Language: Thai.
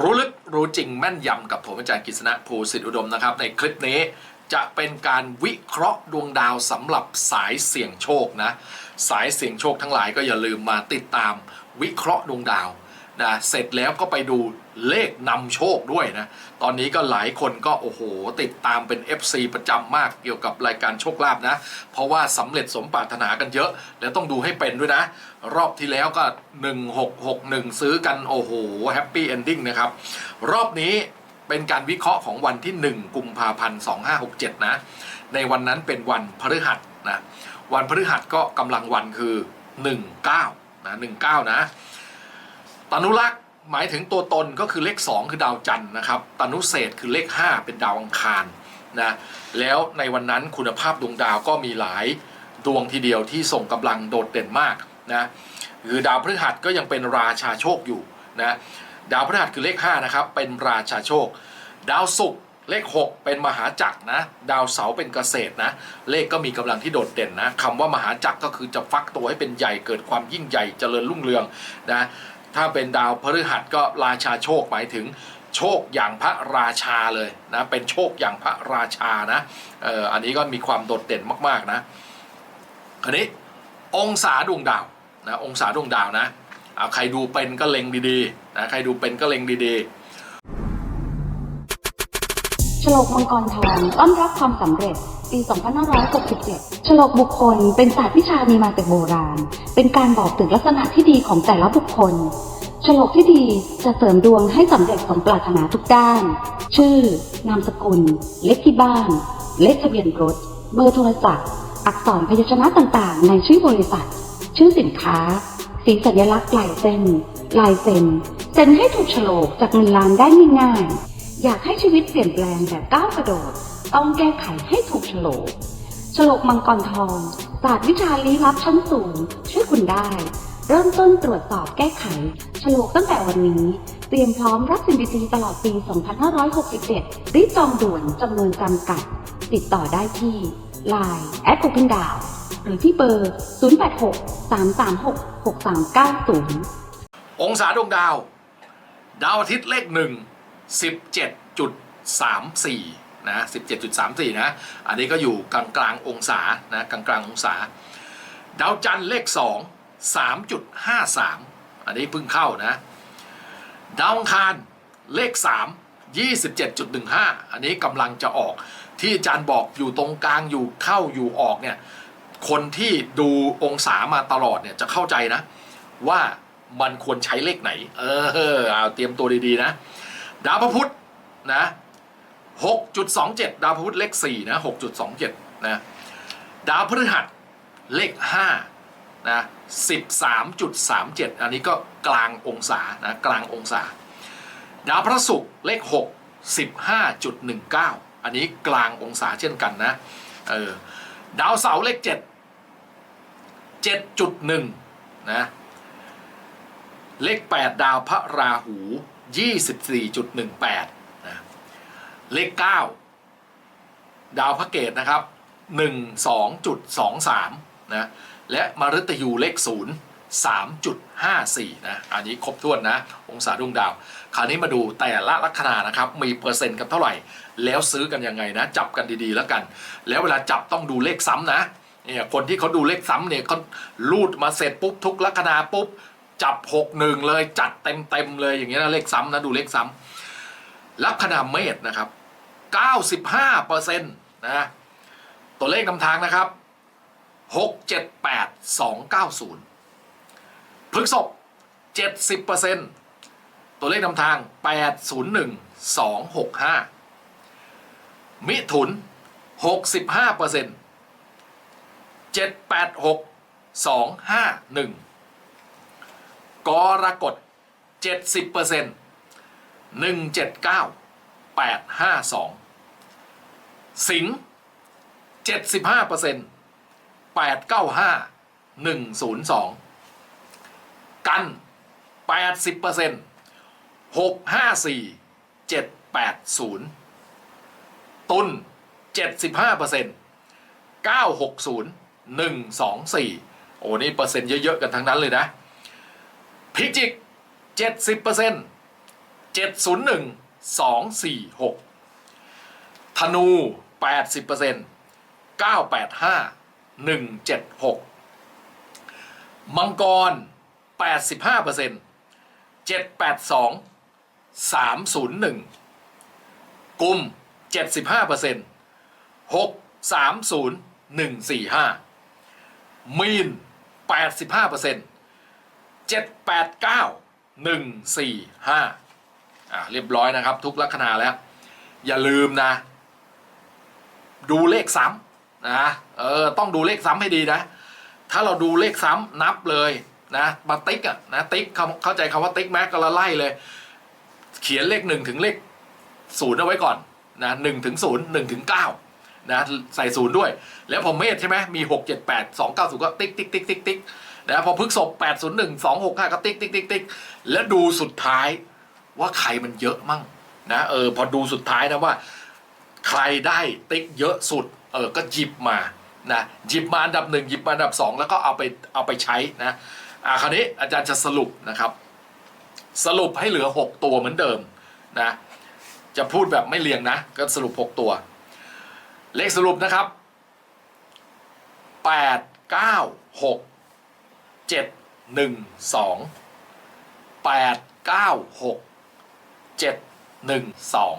รู้ลึกรู้จริงแม่นยำกับผมอาจารย์กฤษณะภูสิทธิอุดมนะครับ ในคลิปนี้จะเป็นการวิเคราะห์ดวงดาวสำหรับสายเสี่ยงโชคนะ สายเสี่ยงโชคทั้งหลายก็อย่าลืมมาติดตามวิเคราะห์ดวงดาว นะเสร็จแล้วก็ไปดูเลขนำโชคด้วยนะ ตอนนี้ก็หลายคนก็โอ้โห ติดตามเป็น FC ประจำมากเกี่ยวกับรายการโชคลาภนะ เพราะว่าสำเร็จสมปรารถนากันเยอะ แล้วต้องดูให้เป็นด้วยนะ รอบที่แล้วก็ 1661 ซื้อกันโอ้โหแฮปปี้เอนดิ้งนะครับ รอบนี้เป็นการวิเคราะห์ของวันที่ 1 กุมภาพันธ์ 2567 นะ ในวันนั้นเป็นวันพฤหัสนะ วันพฤหัสก็กำลังวันคือ 19นะ19 นะ ตนุรักษ์หมายถึงตัวตนก็คือเลข 2 คือดาวจันทร์นะครับตนุเศษคือเลข 5 เป็นดาวอังคารนะแล้วในวันนั้นคุณภาพดวงดาวก็มีหลายดวงทีเดียวที่ส่งกำลังโดดเด่นมากนะคือดาวพฤหัสก็ยังเป็นราชาโชคอยู่นะดาวพฤหัสคือเลข5นะครับเป็นราชาโชค ดาวศุกร์เลข 6 เป็นมหาจักรนะดาวเสาร์เป็นเกษตรนะเลขก็มีกำลังที่โดดเด่นนะคำว่ามหาจักรก็คือจะฟักตัวให้เป็นใหญ่เกิดความยิ่งใหญ่เจริญรุ่งเรืองนะ ถ้าเป็นดาวพฤหัสก็ราชาโชคหมายถึงโชคอย่างพระราชาเลยนะ เป็นโชคอย่างพระราชานะเอออันนี้ก็มีความโดดเด่นมากๆนะคราวนี้องศาดวงดาวนะองศาดวงดาวนะเอาใครดูเป็นก็เล็งดีๆนะใครดูเป็นก็เล็งดีๆ ฉลกมังกรทองต้อนรับความสำเร็จ ปี 2567ฉลกบุคคล เป็นศาสตร์วิชามีมาแต่โบราณ เป็นการบอกถึงลักษณะที่ดีของแต่ละบุคคลฉลกที่ดีจะเสริมดวงให้สำเร็จสมปรารถนาทุกด้าน ชื่อ นามสกุล เลขที่บ้าน เลขทะเบียนรถ เบอร์โทรศัพท์ อักษรพยัญชนะต่างๆ ในชื่อบริษัท ชื่อสินค้า สีสัญลักษณ์ลายเส้น ลายเซ็น เซ็นให้ถูกฉลกจากเงินล้านได้ง่ายๆ อยากให้ชีวิตเปลี่ยนแปลงแบบก้าวกระโดด ต้องแก้ไขให้ถูกโฉลกฉลกมังกรทองศาสตร์วิชาลี้ลับชั้นสูง ช่วยคุณได้ เริ่มต้นตรวจสอบแก้ไขฉลกตั้งแต่วันนี้ เตรียมพร้อมรับสิ่งดีๆตลอดปี 2567 รีบจองด่วนจำนวนจำกัด ติดต่อได้ที่ Line แอด Open d o w หรือที่เบอร์ 086 336 6390 องศาดวงดาว ดาวอาทิตย์เลขหนึ่ง สิบเจ็ดจุดสามสี่นะสิบเจ็ดจุดสามสี่นะอันนี้ก็อยู่กลางกลางองศานะกลางกลางองศา ดาวจันทร์เลขสองสามจุดห้าสามอันนี้เพิ่งเข้านะ ดาวอังคารเลขสามยี่สิบเจ็ดจุดหนึ่งห้าอันนี้กำลังจะออกที่อาจารย์บอกอยู่ตรงกลางอยู่เข้าอยู่ออกเนี่ยคนที่ดูองศามาตลอดเนี่ยจะเข้าใจนะ ว่ามันควรใช้เลขไหน เออเอาเตรียมตัวดีๆนะ ดาวพระพุธนะ6.27ดาวพระพุธเลข4นะ6.27นะดาวพฤหัสเลข5นะ13.37อันนี้ก็กลางองศานะกลางองศา ดาวพระศุกร์เลข6 15.19อันนี้กลางองศาเช่นกันนะเออดาวเสาร์เลข7 7.1นะ เลข 8 ดาวพระราหู 24.18นะเลข 9 ดาวพระเกตนะครับ 12.23นะและมฤตยูเลข 0 3.54 นะ อันนี้ครบถ้วนนะ องศาดวงดาว คราวนี้มาดูแต่ละลัคนานะครับ มีเปอร์เซ็นต์กันเท่าไหร่ แล้วซื้อกันยังไงนะ จับกันดีๆแล้วกัน แล้วเวลาจับต้องดูเลขซ้ำนะ เนี่ย คนที่เขาดูเลขซ้ำเนี่ยเขาลูดมาเสร็จปุ๊บทุกลัคนาปุ๊บ จับหกหนึ่งเลยจัดเต็มเต็มเลยอย่างเงี้ยนะเลขซ้ำนะดูเลขซ้ำลัคนาเมษนะครับ95เปอร์เซ็นต์นะตัวเลขนำทางนะครับ678 290พฤกษภ70เปอร์เซ็นต์ตัวเลขนำทาง801 265มิถุน65เปอร์เซ็นต์786 251กรกฎ70เปอร์เซ็นต์179 852สิงห์75เปอร์เซ็นต์ 895 102 กัน 80เปอร์เซ็นต์654 780 ตุน75เปอร์เซ็นต์960 124 โอ้นี่เปอร์เซ็นต์เยอะ ๆ กันทั้งนั้นเลยนะ พิจิก 70% 701 246 ธนู 80% 985 176 มังกร 85% 782 301กุม75% 630 145 มีน 85% 789 145อ่าเรียบร้อยนะครับ ทุกลัคนาแล้ว อย่าลืมนะ ดูเลขซ้ำนะเออต้องดูเลขซ้ำให้ดีนะ ถ้าเราดูเลขซ้ำนับเลยนะมาติ๊กอะนะติ๊กเข้าเข้าใจคำว่าติ๊กแม็กก็ละไล่เลย เขียนเลขหนึ่งถึงเลขศูนย์เอาไว้ก่อนนะหนึ่งถึงศูนย์หนึ่งถึงเก้านะใส่ศูนย์ด้วย แล้วพอเมษใช่ไหมมีหกเจ็ดแปดสองเก้าศูนย์ก็ติ๊กติ๊กติ๊กติ๊กติ๊ก นะพอพฤกษบแปดศูนย์หนึ่งสองหกห้าก็ติ๊กติ๊กติ๊กติ๊กแล้วดูสุดท้ายว่าใครมันเยอะมั่งนะเออพอดูสุดท้ายนะว่า ใครได้ติ๊กเยอะสุดเออก็หยิบมานะหยิบมาอันดับหนึ่งหยิบมาอันดับสองแล้วก็เอาไปเอาไปใช้นะอ่าคราวนี้อาจารย์จะสรุปนะครับ สรุปให้เหลือหกตัวเหมือนเดิมนะจะพูดแบบไม่เรียงนะ ก็สรุปหกตัว เลขสรุปนะครับแปดเก้าหก เจ็ดหนึ่งสองแปดเก้าหกเจ็ดหนึ่งสอง